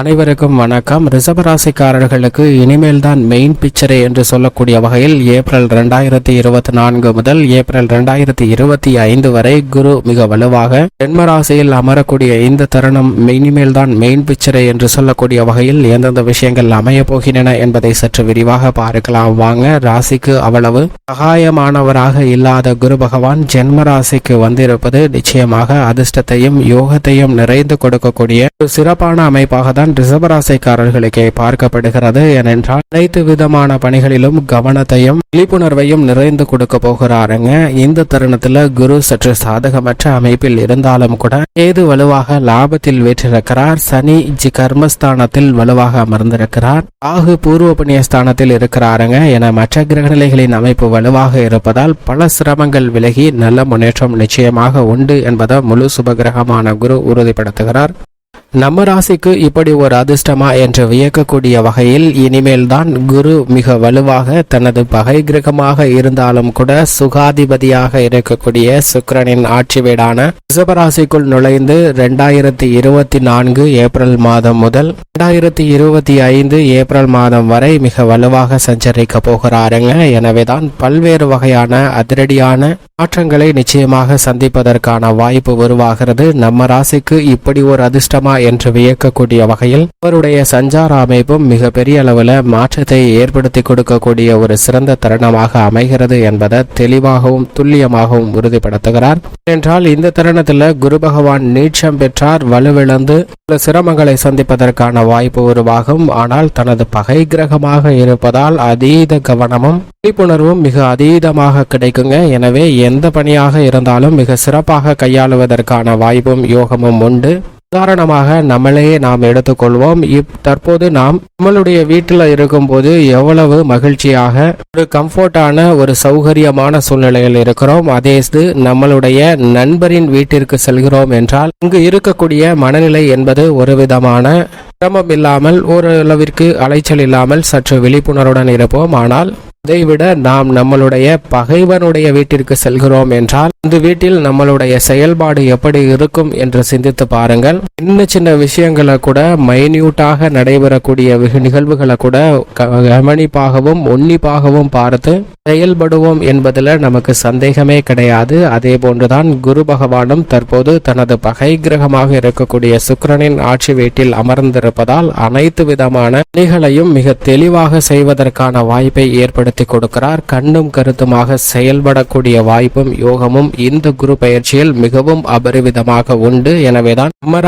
அனைவருக்கும் வணக்கம். ரிசபராசிக்காரர்களுக்கு இனிமேல் தான் மெயின் பிக்சரே என்று சொல்லக்கூடிய வகையில் ஏப்ரல் ரெண்டாயிரத்தி இருபத்தி நான்கு முதல் ஏப்ரல் ரெண்டாயிரத்தி இருபத்தி ஐந்து வரை குரு மிக வலுவாக ஜென்மராசியில் அமரக்கூடிய இந்த தருணம் இனிமேல் தான் மெயின் பிக்சரே என்று சொல்லக்கூடிய வகையில் எந்தெந்த விஷயங்கள் அமைய போகின்றன என்பதை சற்று விரிவாக பார்க்கலாம். வாங்க ராசிக்கு அவ்வளவு சகாயமானவராக இல்லாத குரு பகவான் ஜென்ம ராசிக்கு வந்திருப்பது நிச்சயமாக அதிர்ஷ்டத்தையும் யோகத்தையும் நிறைந்து கொடுக்கக்கூடிய ஒரு சிறப்பான அமைப்பாக தான் ரிசபராசிக்காரர்களுக்கே பார்க்கப்படுகிறது ஏனென்றால் அனைத்து விதமான பணிகளிலும் கவனத்தையும் விழிப்புணர்வையும் நிறைந்து கொடுக்க போகிறாருங்க. இந்த தருணத்துல குரு சற்று சாதகமற்ற அமைப்பில் இருந்தாலும் கூட ஏது வலுவாக லாபத்தில் வெற்றிருக்கிறார். சனி ஜி கர்மஸ்தானத்தில் வலுவாக அமர்ந்திருக்கிறார். ராகு பூர்வ புண்ணிய ஸ்தானத்தில் இருக்கிறாருங்க. என மற்ற கிரகநிலைகளின் அமைப்பு வலுவாக இருப்பதால் பல சிரமங்கள் விலகி நல்ல முன்னேற்றம் நிச்சயமாக உண்டு என்பதை முழு சுபகிரகமான குரு உறுதிப்படுத்துகிறார். நம்ம ராசிக்கு இப்படி ஒரு அதிர்ஷ்டமா என்று வியக்கக்கூடிய வகையில் இனிமேல் தான் குரு மிக வலுவாக தனது பகை கிரகமாக இருந்தாலும் கூட சுகாதிபதியாக இருக்கக்கூடிய சுக்கரனின் ஆட்சி வீடான ரிஷபராசிக்குள் நுழைந்து ரெண்டாயிரத்தி இருபத்தி நான்கு ஏப்ரல் மாதம் முதல் ரெண்டாயிரத்தி இருபத்தி ஐந்து ஏப்ரல் மாதம் வரை மிக வலுவாக சஞ்சரிக்க போகிறாருங்க. எனவேதான் பல்வேறு வகையான அதிரடியான மாற்றங்களை நிச்சயமாக சந்திப்பதற்கான வாய்ப்பு உருவாகிறது. நம்ம ராசிக்கு இப்படி ஒரு அதிர்ஷ்டமா என்று வியக்கக்கூடிய வகையில் அவருடைய சஞ்சார அமைப்பும் மிக பெரிய அளவில் மாற்றத்தை ஏற்படுத்தி கொடுக்கக்கூடிய ஒரு சிறந்த தருணமாக அமைகிறது என்பதை தெளிவாகவும் துல்லியமாகவும் உறுதிப்படுத்துகிறார். என்றால் இந்த தருணத்தில் குரு பகவான் நீட்சம் பெற்றார் வலுவிழந்து சில சிரமங்களை சந்திப்பதற்கான வாய்ப்பு உருவாகும். ஆனால் தனது பகை கிரகமாக இருப்பதால் அதீத கவனமும் விழிப்புணர்வும் மிக அதீதமாக கிடைக்குங்க. எனவே எந்த பணியாக இருந்தாலும் மிக சிறப்பாக கையாளுவதற்கான வாய்ப்பும் யோகமும் உண்டு. உதாரணமாக நம்மளையே நாம் எடுத்துக்கொள்வோம். இப் தற்போது நாம் நம்மளுடைய வீட்டில் இருக்கும்போது எவ்வளவு மகிழ்ச்சியாக ஒரு கம்ஃபர்டான ஒரு சௌகரியமான சூழ்நிலையில் இருக்கிறோம். அதே இது நம்மளுடைய நண்பரின் வீட்டிற்கு செல்கிறோம் என்றால் இங்கு இருக்கக்கூடிய மனநிலை என்பது ஒரு விதமான சிரமம் இல்லாமல் ஓரளவிற்கு அலைச்சல் இல்லாமல் சற்று விழிப்புணர்வுடன் இருப்போம். ஆனால் அதைவிட நாம் நம்மளுடைய பகைவனுடைய வீட்டிற்கு செல்கிறோம் என்றால் இந்த வீட்டில் நம்மளுடைய செயல்பாடு எப்படி இருக்கும் என்று சிந்தித்து பாருங்கள். சின்ன சின்ன விஷயங்களை கூட மைன்யூட்டாக நடைபெறக்கூடிய வெகு நிகழ்வுகளை கூட க- கவனிப்பாகவும் உன்னிப்பாகவும் பார்த்து செயல்படுவோம் என்பதில் நமக்கு சந்தேகமே கிடையாது. அதே போன்றுதான் குரு பகவானும் தற்போது தனது பகை கிரகமாக இருக்கக்கூடிய சுக்கரனின் ஆட்சி வீட்டில் அமர்ந்திருப்பதால் அனைத்து விதமான பணிகளையும் மிக தெளிவாக செய்வதற்கான வாய்ப்பை ஏற்படுத்த கொடுக்கிறார். கண்ணும் கருத்துமாக செயல்படக்கூடிய வாய்ப்பும் யோகமும் இந்த குரு பயிற்சியில் மிகவும் அபரிவிதமாக உண்டு. எனவேதான் நம்ம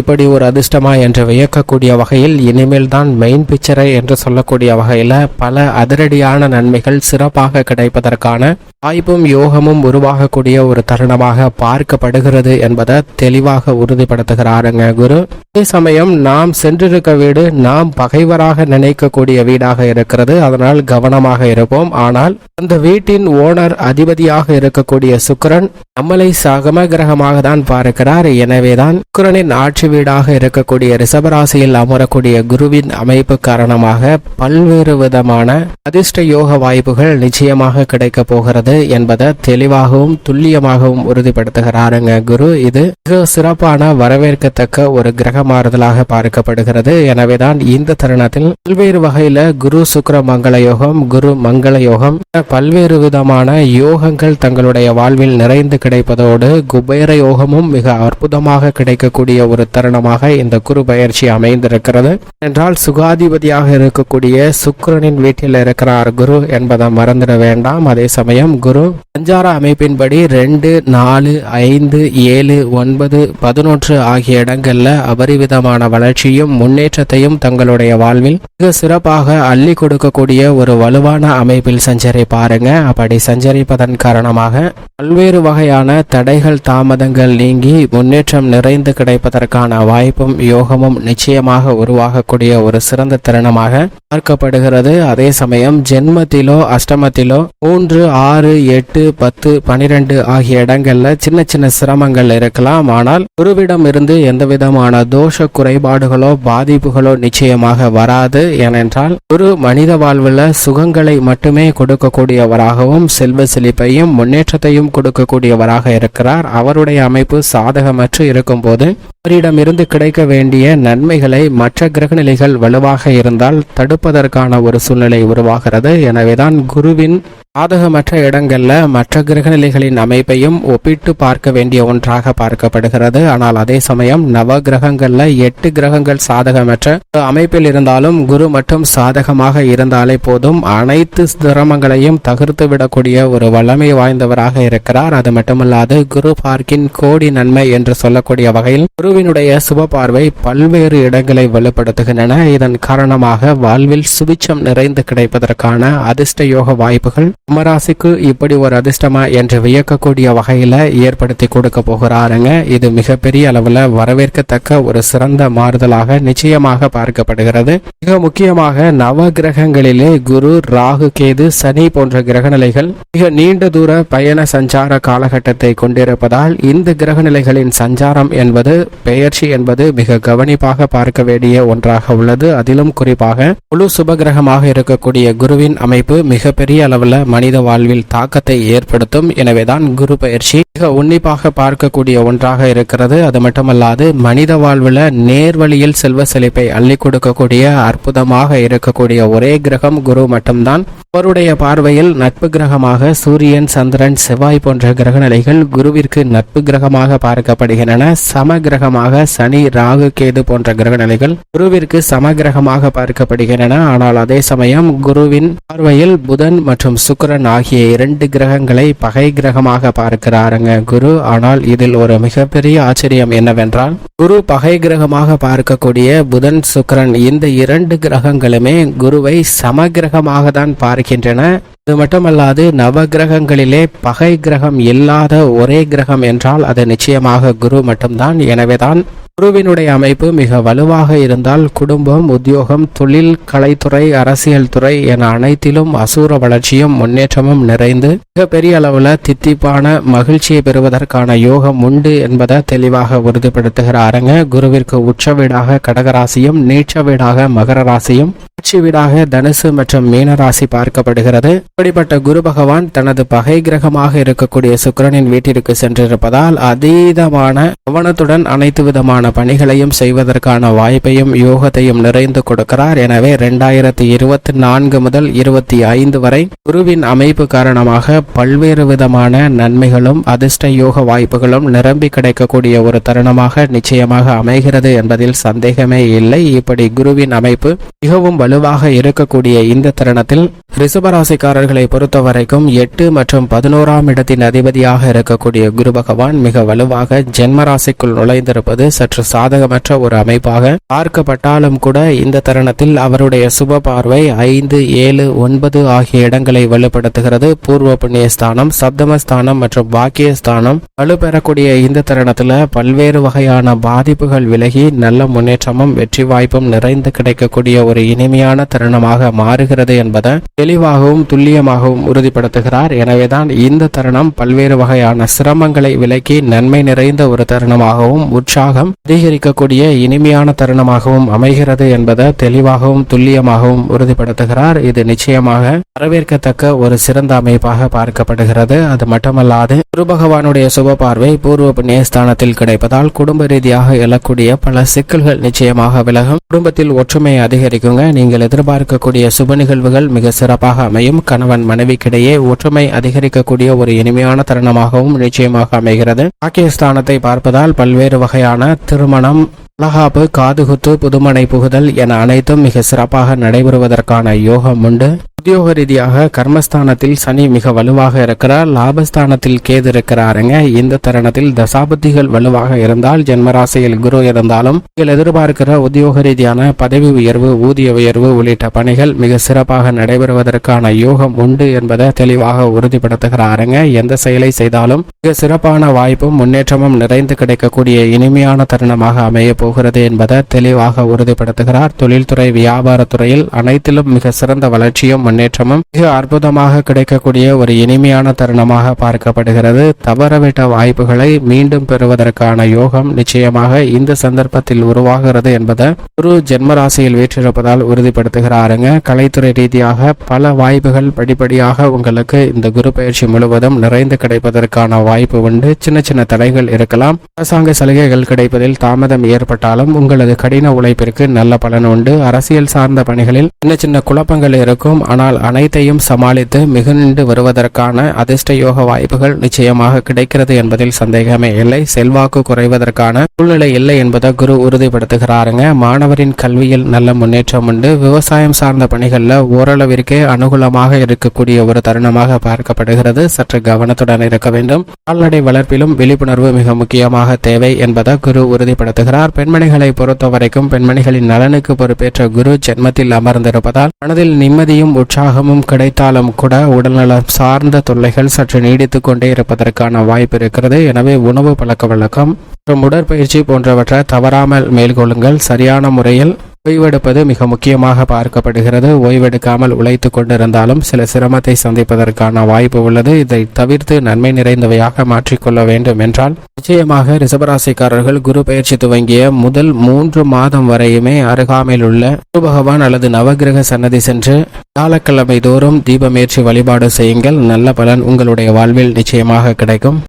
இப்படி ஒரு அதிர்ஷ்டமா என்று வியக்கக்கூடிய வகையில் இனிமேல் தான் மெயின் பிக்சரை என்று சொல்லக்கூடிய வகையில பல அதிரடியான நன்மைகள் சிறப்பாக கிடைப்பதற்கான வாய்ப்பும் யோகமும் உருவாகக்கூடிய ஒரு தருணமாக பார்க்கப்படுகிறது என்பதை தெளிவாக உறுதிப்படுத்துகிறாருங்க குரு. அதே சமயம் நாம் சென்றிருக்க வீடு நாம் பகைவராக நினைக்கக்கூடிய வீடாக இருக்கிறது. அதனால் கவனமாக இருப்போம். ஆனால் அந்த வீட்டின் ஓனர் அதிபதியாக இருக்கக்கூடிய சுக்கிரன் நம்மளை சகம கிரகமாக தான் பார்க்கிறார். எனவேதான் சுக்கரனின் ஆட்சி வீடாக இருக்கக்கூடிய ரிஷபராசியில் அமரக்கூடிய குருவின் அமைப்பு காரணமாக பல்வேறு விதமான அதிர்ஷ்ட யோக வாய்ப்புகள் நிச்சயமாக கிடைக்க போகிறது என்பதை தெளிவாகவும் துல்லியமாகவும் உறுதிப்படுத்துகிறாருங்க குரு. இது மிக சிறப்பான வரவேற்கத்தக்க ஒரு கிரக மாறுதலாக பார்க்கப்படுகிறது. எனவேதான் இந்த தருணத்தில் பல்வேறு வகையில குரு சுக்கர மங்கள யோகம் குரு மங்கள யோகம் பல்வேறு விதமான யோகங்கள் தங்களுடைய வாழ்வில் நிறைந்து கிடைப்பதோடு குபேர யோகமும் மிக அற்புதமாக கிடைக்கக்கூடிய ஒரு தருணமாக இந்த குரு பயிற்சி அமைந்திருக்கிறது. என்றால் சுகாதிபதியாக இருக்கக்கூடிய சுக்கரனின் வீட்டில் இருக்கிறார் குரு என்பதை மறந்துட வேண்டாம். அதே சமயம் குரு சஞ்சார அமைப்பின்படி ரெண்டு நாலு ஐந்து ஏழு ஒன்பது பதினொன்று ஆகிய இடங்கள்ல அபரிவிதமான வளர்ச்சியும் முன்னேற்றத்தையும் தங்களுடைய வாழ்வில் மிக சிறப்பாக அள்ளி கொடுக்கக்கூடிய ஒரு வலுவான அமைப்பில் சஞ்சரிப்பாருங்க. அப்படி சஞ்சரிப்பதன் காரணமாக பல்வேறு வகையான தடைகள் தாமதங்கள் நீங்கி முன்னேற்றம் நிறைந்து கிடைப்பதற்கான வாய்ப்பும் யோகமும் நிச்சயமாக உருவாகக்கூடிய ஒரு சிறந்த தருணமாக பார்க்கப்படுகிறது. அதே சமயம் ஜென்மத்திலோ அஷ்டமத்திலோ மூன்று ஆறு ஆறு எட்டு பத்து பனிரெண்டு ஆகிய இடங்கள்ல சின்ன சின்ன சிரமங்கள் இருக்கலாம். ஆனால் குருவிடம் இருந்து எந்த விதமான தோஷ குறைபாடுகளோ பாதிப்புகளோ நிச்சயமாக வராது. ஏனென்றால் குரு மனித வாழ்வில் சுகங்களை மட்டுமே கொடுக்கக்கூடியவராகவும் செல்வ செழிப்பையும் முன்னேற்றத்தையும் கொடுக்கக்கூடியவராக இருக்கிறார். அவருடைய அமைப்பு சாதகமற்று இருக்கும்போது அவரிடமிருந்து கிடைக்க வேண்டிய நன்மைகளை மற்ற கிரகநிலைகள் வலுவாக இருந்தால் தடுப்பதற்கான ஒரு சூழ்நிலை உருவாகிறது. எனவேதான் குருவின் சாதகமற்ற இடங்களில் மற்ற கிரகநிலைகளின் அமைப்பையும் ஒப்பிட்டு பார்க்க வேண்டிய ஒன்றாக பார்க்கப்படுகிறது. ஆனால் அதே சமயம் நவ கிரகங்களில் எட்டு கிரகங்கள் சாதகமற்ற அமைப்பில் இருந்தாலும் குரு மட்டும் சாதகமாக இருந்தாலே போதும். அனைத்து சிரமங்களையும் தகர்த்து விடக்கூடிய ஒரு வல்லமை வாய்ந்தவராக இருக்கிறார். அது மட்டுமல்லாது குரு பார்க்கின் கோடி நன்மை என்று சொல்லக்கூடிய வகையில் குருவினுடைய சுப பார்வை பல்வேறு இடங்களை வலுப்படுத்துகின்றன. இதன் காரணமாக வாழ்வில் சுபிச்சம் நிறைந்து கிடைப்பதற்கான அதிர்ஷ்ட யோக வாய்ப்புகள் கும்பராசிக்கு இப்படி ஒரு அதிர்ஷ்டமா என்று வியக்கக்கூடிய வகையில ஏற்படுத்தி கொடுக்க போகிறாருங்க. இது மிகப்பெரிய அளவுல வரவேற்கத்தக்க ஒரு சிறந்த மாறுதலாக நிச்சயமாக பார்க்கப்படுகிறது. மிக முக்கியமாக நவ கிரகங்களிலே குரு ராகு கேது சனி போன்ற கிரகநிலைகள் மிக நீண்ட தூர பயண சஞ்சார காலகட்டத்தை கொண்டிருப்பதால் இந்த கிரகநிலைகளின் சஞ்சாரம் என்பது பெயர்ச்சி என்பது மிக கவனிப்பாக பார்க்க வேண்டிய ஒன்றாக உள்ளது. அதிலும் குறிப்பாக முழு சுபகிரகமாக இருக்கக்கூடிய குருவின் அமைப்பு மிகப்பெரிய அளவுல மனித வாழ்வில் தாக்கத்தை ஏற்படுத்தும். எனவேதான் குரு பயிற்சி மிக உன்னிப்பாக பார்க்கக்கூடிய ஒன்றாக இருக்கிறது. அது மட்டுமல்லாது மனித வாழ்வில் நேர்வழியில் செல்வ செழிப்பை அள்ளி கொடுக்கக்கூடிய அற்புதமாக இருக்கக்கூடிய ஒரே கிரகம் குரு மட்டும்தான். அவருடைய பார்வையில் நட்பு கிரகமாக சூரியன் சந்திரன் செவ்வாய் போன்ற கிரகநிலைகள் குருவிற்கு நட்பு கிரகமாக பார்க்கப்படுகின்றன. சம கிரகமாக சனி ராகு கேது போன்ற கிரகநிலைகள் குருவிற்கு சம கிரகமாக பார்க்கப்படுகின்றன. ஆனால் அதே சமயம் குருவின் பார்வையில் புதன் மற்றும் சுக்கிரன் ஆகிய இரண்டு கிரகங்களை பகை கிரகமாக பார்க்கிறாருங்க குரு. ஆனால் இதில் ஒரு மிகப்பெரிய ஆச்சரியம் என்னவென்றால் குரு பகை கிரகமாக பார்க்கக்கூடிய புதன் சுக்கரன் இந்த இரண்டு கிரகங்களுமே குருவை சம கிரகமாக தான் இருக்கின்றன அது மட்டுமல்லாது நவ கிரகங்களிலே பகை கிரகம் இல்லாத ஒரே கிரகம் என்றால் அது நிச்சயமாக குரு மட்டும்தான். எனவேதான் குருவினுடைய அமைப்பு மிக வலுவாக இருந்தால் குடும்பம் உத்தியோகம் தொழில் கலைத்துறை அரசியல் துறை என அனைத்திலும் அசூர வளர்ச்சியும் முன்னேற்றமும் நிறைந்து மிகப்பெரிய அளவில் தித்திப்பான மகிழ்ச்சியை பெறுவதற்கான யோகம் உண்டு என்பதை தெளிவாக உறுதிப்படுத்துகிறாருங்க. குருவிற்கு உச்ச வீடாக கடகராசியும் நீச்ச வீடாக மகர ராசியும் ஆட்சி வீடாக தனுசு மற்றும் மீன ராசி பார்க்கப்படுகிறது. இப்படிப்பட்ட குரு பகவான் தனது பகை கிரகமாக இருக்கக்கூடிய சுக்கிரனின் வீட்டிற்கு சென்றிருப்பதால் அதீதமான கவனத்துடன் அனைத்து விதமான பணிகளையும் செய்வதற்கான வாய்ப்பையும் யோகத்தையும் நிறைந்து கொடுக்கிறார். எனவே இரண்டாயிரத்தி இருபத்தி நான்கு முதல் இருபத்தி ஐந்து வரை குருவின் அமைப்பு காரணமாக பல்வேறு விதமான நன்மைகளும் அதிர்ஷ்ட யோக வாய்ப்புகளும் நிரம்பி கிடைக்கக்கூடிய ஒரு தருணமாக நிச்சயமாக அமைகிறது என்பதில் சந்தேகமே இல்லை. இப்படி குருவின் அமைப்பு மிகவும் வலுவாக இருக்கக்கூடிய இந்த தருணத்தில் ரிஷபராசிக்காரர்களை பொறுத்தவரைக்கும் எட்டு மற்றும் பதினோராம் இடத்தின் அதிபதியாக இருக்கக்கூடிய குரு பகவான் மிக வலுவாக ஜென்மராசிக்குள் நுழைந்திருப்பது சற்று சாதகமற்ற ஒரு அமைப்பாக பார்க்கப்பட்டாலும் கூட இந்த தருணத்தில் அவருடைய சுப பார்வை ஐந்து ஏழு ஒன்பது ஆகிய இடங்களை வலுப்படுத்துகிறது. பூர்வ புண்ணியஸ்தானம் சப்தமஸ்தானம் மற்றும் பாக்கியஸ்தானம் வலுப்பெறக்கூடிய இந்த தருணத்துல பல்வேறு வகையான பாதிப்புகள் விலகி நல்ல முன்னேற்றமும் வெற்றி வாய்ப்பும் நிறைந்து கிடைக்கக்கூடிய ஒரு இனிமையான தருணமாக மாறுகிறது என்பதை தெளிவாகவும் துல்லியமாகவும் உறுதிப்படுத்துகிறார். எனவேதான் இந்த தருணம் பல்வேறு வகையான சிரமங்களை விலக்கி நன்மை நிறைந்த ஒரு தருணமாகவும் உற்சாகம் அதிகரிக்கக்கூடிய இனிமையான தருணமாகவும் அமைகிறது என்பதை தெளிவாகவும் துல்லியமாகவும் உறுதிப்படுத்துகிறார். இது நிச்சயமாக வரவேற்கத்தக்க ஒரு சிறந்த அமைப்பாக பார்க்கப்படுகிறது. அது மட்டுமல்லாது குரு பகவானுடைய சுப பார்வை பூர்வ புண்ணியஸ்தானத்தில் கிடைப்பதால் குடும்ப ரீதியாக எழக்கூடிய பல சிக்கல்கள் நிச்சயமாக விலகும். குடும்பத்தில் ஒற்றுமை அதிகரிக்குங்க. நீங்கள் எதிர்பார்க்கக்கூடிய சுப நிகழ்வுகள் மிக சிறப்பாக அமையும். கணவன் மனைவிக்கிடையே ஒற்றுமை அதிகரிக்கக்கூடிய ஒரு இனிமையான தருணமாகவும் நிச்சயமாக அமைகிறது. பாக்கியஸ்தானத்தை பார்ப்பதால் பல்வேறு வகையான திருமணம் அலகாப்பு காதுகுத்து புதுமனை புகுதல் என அனைத்தும் மிக சிறப்பாக நடைபெறுவதற்கான யோகம் உண்டு. உத்தியோக ரீதியாக கர்மஸ்தானத்தில் சனி மிக வலுவாக இருக்கிறார். லாபஸ்தானத்தில் கேது இருக்கிறாருங்க. இந்த தருணத்தில் தசாபதிகள் வலுவாக இருந்தால் ஜென்மராசியில் குரு இருந்தாலும் நீங்கள் எதிர்பார்க்கிற உத்தியோக ரீதியான பதவி உயர்வு ஊதிய உயர்வு உள்ளிட்ட பணிகள் மிக சிறப்பாக நடைபெறுவதற்கான யோகம் உண்டு என்பதை தெளிவாக உறுதிப்படுத்துகிறாருங்க. எந்த செயலை செய்தாலும் மிக சிறப்பான வாய்ப்பும் முன்னேற்றமும் நிறைந்து கிடைக்கக்கூடிய இனிமையான தருணமாக அமைய போகிறது என்பதை தெளிவாக உறுதிப்படுத்துகிறார். தொழில்துறை வியாபாரத்துறையில் அனைத்திலும் மிக சிறந்த வளர்ச்சியும் முன்னேற்றமும் மிக அற்புதமாக கிடைக்கக்கூடிய ஒரு இனிமையான தருணமாக பார்க்கப்படுகிறது. தவறவிட்ட வாய்ப்புகளை மீண்டும் பெறுவதற்கான யோகம் நிச்சயமாக இந்த சந்தர்ப்பத்தில் உருவாகிறது என்பதை குரு ஜென்மராசியில் வீற்றிருப்பதால் உறுதிப்படுத்துகிறாருங்க. கலைத்துறை ரீதியாக பல வாய்ப்புகள் படிப்படியாக உங்களுக்கு இந்த குரு பயிற்சி முழுவதும் நிறைந்து கிடைப்பதற்கான வாய்ப்பு உண்டு. சின்ன சின்ன தடைகள் இருக்கலாம். அரசாங்க சலுகைகள் கிடைப்பதில் தாமதம் ஏற்பட்டாலும் உங்களது கடின உழைப்பிற்கு நல்ல பலன் உண்டு. அரசியல் சார்ந்த பணிகளில் சின்ன சின்ன குழப்பங்கள் இருக்கும். ஆனால் அனைத்தையும் சமாளித்து மிகுந்து வருவதற்கான அதிர்ஷ்ட யோக வாய்ப்புகள் நிச்சயமாக கிடைக்கிறது என்பதில் சந்தேகமே இல்லை. செல்வாக்கு குறைவதற்கான சூழ்நிலை இல்லை என்பதை குரு உறுதிப்படுத்துகிறாருங்க. மாணவரின் கல்வியில் நல்ல முன்னேற்றம் உண்டு. விவசாயம் சார்ந்த பணிகளில் ஓரளவிற்கே அனுகூலமாக இருக்கக்கூடிய ஒரு தருணமாக பார்க்கப்படுகிறது. சற்று கவனத்துடன் இருக்க வேண்டும். கால்நடை வளர்ப்பிலும் விழிப்புணர்வு மிக முக்கியமாக தேவை என்பதை குரு உறுதிப்படுத்துகிறார். பெண்மணிகளை பொறுத்த வரைக்கும் பெண்மணிகளின் நலனுக்கு பொறுப்பேற்ற குரு ஜென்மத்தில் அமர்ந்திருப்பதால் மனதில் நிம்மதியும் உற்சாகமும் கிடைத்தாலும் கூட உடல்நலம் சார்ந்த தொல்லைகள் சற்று நீடித்து கொண்டே இருப்பதற்கான வாய்ப்பு இருக்கிறது. எனவே உணவு பழக்க வழக்கம் மற்றும் உடற்பயிற்சி போன்றவற்றை தவறாமல் மேற்கொள்ளுங்கள். சரியான முறையில் ஓய்வெடுப்பது மிக முக்கியமாக பார்க்கப்படுகிறது. ஓய்வெடுக்காமல் உழைத்து கொண்டிருந்தாலும் சில சிரமத்தை சந்திப்பதற்கான வாய்ப்பு உள்ளது. இதை தவிர்த்து நன்மை நிறைந்தவையாக மாற்றிக்கொள்ள வேண்டும் என்றால் நிச்சயமாக ரிசபராசிக்காரர்கள் குரு பயிற்சி துவங்கிய முதல் மூன்று மாதம் வரையுமே அருகாமையில் உள்ள குரு பகவான் அல்லது நவகிரக சன்னதி சென்று வியாழக்கிழமை தோறும் தீபமேற்றி வழிபாடு செய்யுங்கள். நல்ல பலன் உங்களுடைய வாழ்வில் நிச்சயமாக கிடைக்கும்.